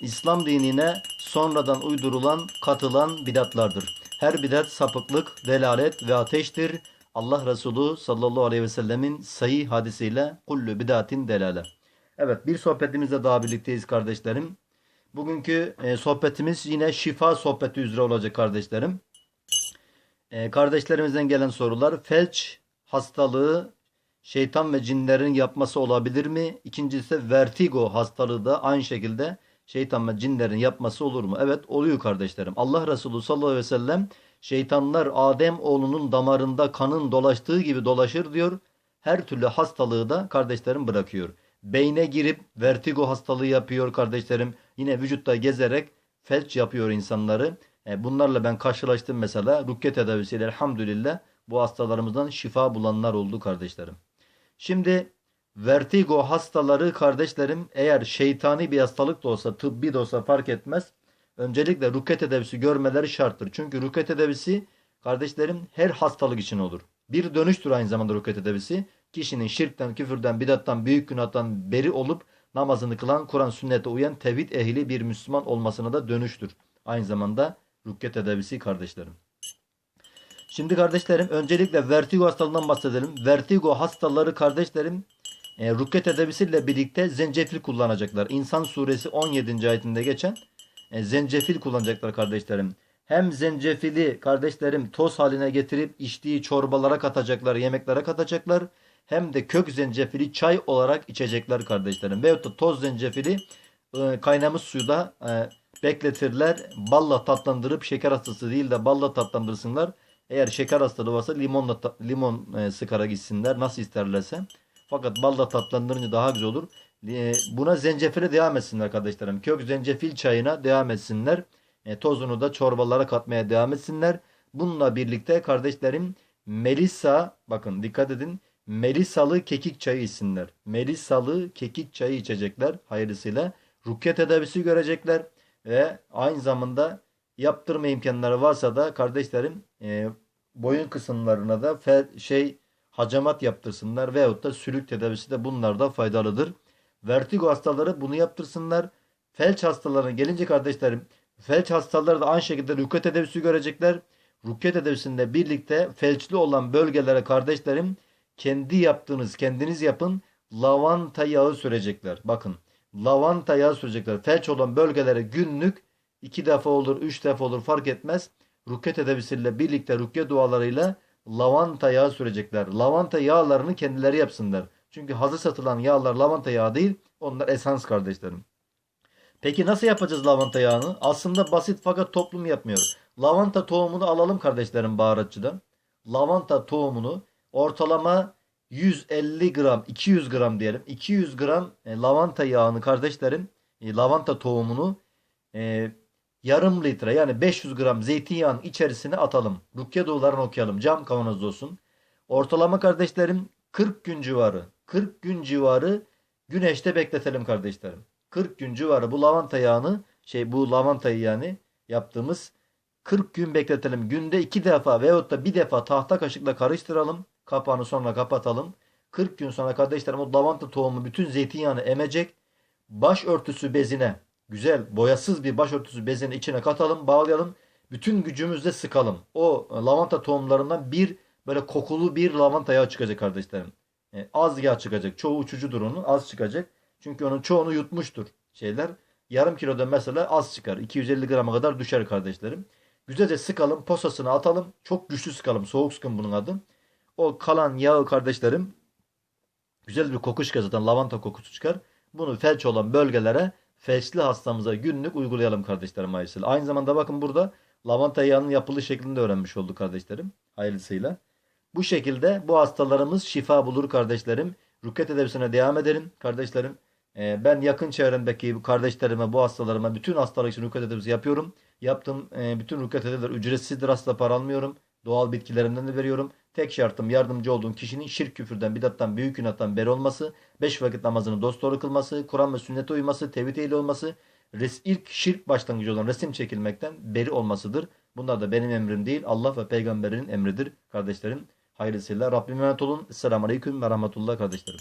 İslam dinine sonradan uydurulan, katılan bidatlardır. Her bidat sapıklık, delalet ve ateştir. Allah Resulü sallallahu aleyhi ve sellemin sayı hadisiyle kullu bidatin delale. Evet bir sohbetimizde daha birlikteyiz kardeşlerim. Bugünkü e, sohbetimiz yine şifa sohbeti üzere olacak kardeşlerim. E, kardeşlerimizden gelen sorular felç hastalığı şeytan ve cinlerin yapması olabilir mi? İkincisi vertigo hastalığı da aynı şekilde şeytan ve cinlerin yapması olur mu? Evet oluyor kardeşlerim. Allah Resulü sallallahu aleyhi ve sellem şeytanlar Adem oğlunun damarında kanın dolaştığı gibi dolaşır diyor. Her türlü hastalığı da kardeşlerim bırakıyor. Beyne girip vertigo hastalığı yapıyor kardeşlerim. Yine vücutta gezerek felç yapıyor insanları. E, bunlarla ben karşılaştım mesela. Rukiye tedavisiyle elhamdülillah bu hastalarımızdan şifa bulanlar oldu kardeşlerim. Şimdi vertigo hastaları kardeşlerim eğer şeytani bir hastalık da olsa tıbbi de olsa fark etmez. Öncelikle rukiye tedavisi görmeleri şarttır. Çünkü rukiye tedavisi kardeşlerim her hastalık için olur. Bir dönüştür aynı zamanda rukiye tedavisi. Kişinin şirkten, küfürden, bidattan, büyük günahtan beri olup namazını kılan, Kur'an sünnete uyan tevhid ehli bir Müslüman olmasına da dönüştür. Aynı zamanda rukiye tedavisi kardeşlerim. Şimdi kardeşlerim öncelikle vertigo hastalığından bahsedelim. Vertigo hastaları kardeşlerim e, rukiye tedavisiyle birlikte zencefil kullanacaklar. İnsan suresi 17. ayetinde geçen e, zencefil kullanacaklar kardeşlerim. Hem zencefili kardeşlerim toz haline getirip içtiği çorbalara katacaklar, yemeklere katacaklar. Hem de kök zencefili çay olarak içecekler kardeşlerim. Veyahut da toz zencefili e, kaynamış suda e, bekletirler. Balla tatlandırıp şeker hastası değil de balla tatlandırsınlar. Eğer şeker hastalığı varsa limonla limon e, sıkara gitsinler nasıl isterlerse. Fakat balla tatlandırınca daha güzel olur. E, buna zencefile devam etsinler kardeşlerim. Kök zencefil çayına devam etsinler. E, tozunu da çorbalara katmaya devam etsinler. Bununla birlikte kardeşlerim Melisa bakın dikkat edin. Melisalı kekik çayı içsinler. Melisalı kekik çayı içecekler hayırlısıyla. Rukiye tedavisi görecekler. Ve aynı zamanda yaptırma imkanları varsa da kardeşlerim e, boyun kısımlarına da fe, şey hacamat yaptırsınlar veyahut da sülük tedavisi de bunlar da faydalıdır. Vertigo hastaları bunu yaptırsınlar. Felç hastalarına gelince kardeşlerim felç hastaları da aynı şekilde rukiye tedavisi görecekler. Rukiye tedavisinde birlikte felçli olan bölgelere kardeşlerim kendi yaptığınız kendiniz yapın lavanta yağı sürecekler. Bakın lavanta yağı sürecekler. Felç olan bölgelere günlük iki defa olur, üç defa olur fark etmez. Rukiye tedavisiyle birlikte rukiye dualarıyla lavanta yağı sürecekler. Lavanta yağlarını kendileri yapsınlar. Çünkü hazır satılan yağlar lavanta yağı değil. Onlar esans kardeşlerim. Peki nasıl yapacağız lavanta yağını? Aslında basit fakat toplum yapmıyor. Lavanta tohumunu alalım kardeşlerim baharatçıdan. Lavanta tohumunu ortalama 150 gram, 200 gram diyelim. 200 gram e, lavanta yağını kardeşlerim, e, lavanta tohumunu e, yarım litre yani 500 gram zeytinyağının içerisine atalım. Rukiye dualarını okuyalım. Cam kavanozda olsun. Ortalama kardeşlerim 40 gün civarı. 40 gün civarı güneşte bekletelim kardeşlerim. 40 gün civarı bu lavanta yağını şey bu lavantayı yani yaptığımız 40 gün bekletelim. Günde 2 defa veyahut da bir defa tahta kaşıkla karıştıralım. Kapağını sonra kapatalım. 40 gün sonra kardeşlerim o lavanta tohumu bütün zeytinyağını emecek. Başörtüsü bezine güzel boyasız bir başörtüsü bezini içine katalım, bağlayalım. Bütün gücümüzle sıkalım. O lavanta tohumlarından bir böyle kokulu bir lavanta yağı çıkacak kardeşlerim. E, az yağ çıkacak. Çoğu uçucudur onun. Az çıkacak. Çünkü onun çoğunu yutmuştur şeyler. Yarım kiloda mesela az çıkar. 250 grama kadar düşer kardeşlerim. Güzelce sıkalım. Posasını atalım. Çok güçlü sıkalım. Soğuk sıkın bunun adı. O kalan yağı kardeşlerim güzel bir koku çıkar zaten. Lavanta kokusu çıkar. Bunu felç olan bölgelere felçli hastamıza günlük uygulayalım kardeşlerim hayırlısıyla. Aynı zamanda bakın burada lavanta yağının yapılış şeklini de öğrenmiş olduk kardeşlerim hayırlısıyla. Bu şekilde bu hastalarımız şifa bulur kardeşlerim. Rukiye tedavisine devam edelim kardeşlerim. Ee, ben yakın çevremdeki kardeşlerime, bu hastalarıma bütün hastalık için rukyat tedavisi yapıyorum. Yaptığım e, bütün rukyat tedaviler ücretsizdir. Asla para almıyorum. Doğal bitkilerimden de veriyorum. Tek şartım yardımcı olduğum kişinin şirk küfürden, bidattan, büyük günahtan beri olması, beş vakit namazını dosdoğru kılması, Kur'an ve sünnete uyması, tevhid ehli olması, res, ilk şirk başlangıcı olan resim çekilmekten beri olmasıdır. Bunlar da benim emrim değil, Allah ve peygamberinin emridir kardeşlerim. Hayırlısıyla Rabbime emanet olun. Esselamu Aleyküm ve Rahmetullah kardeşlerim.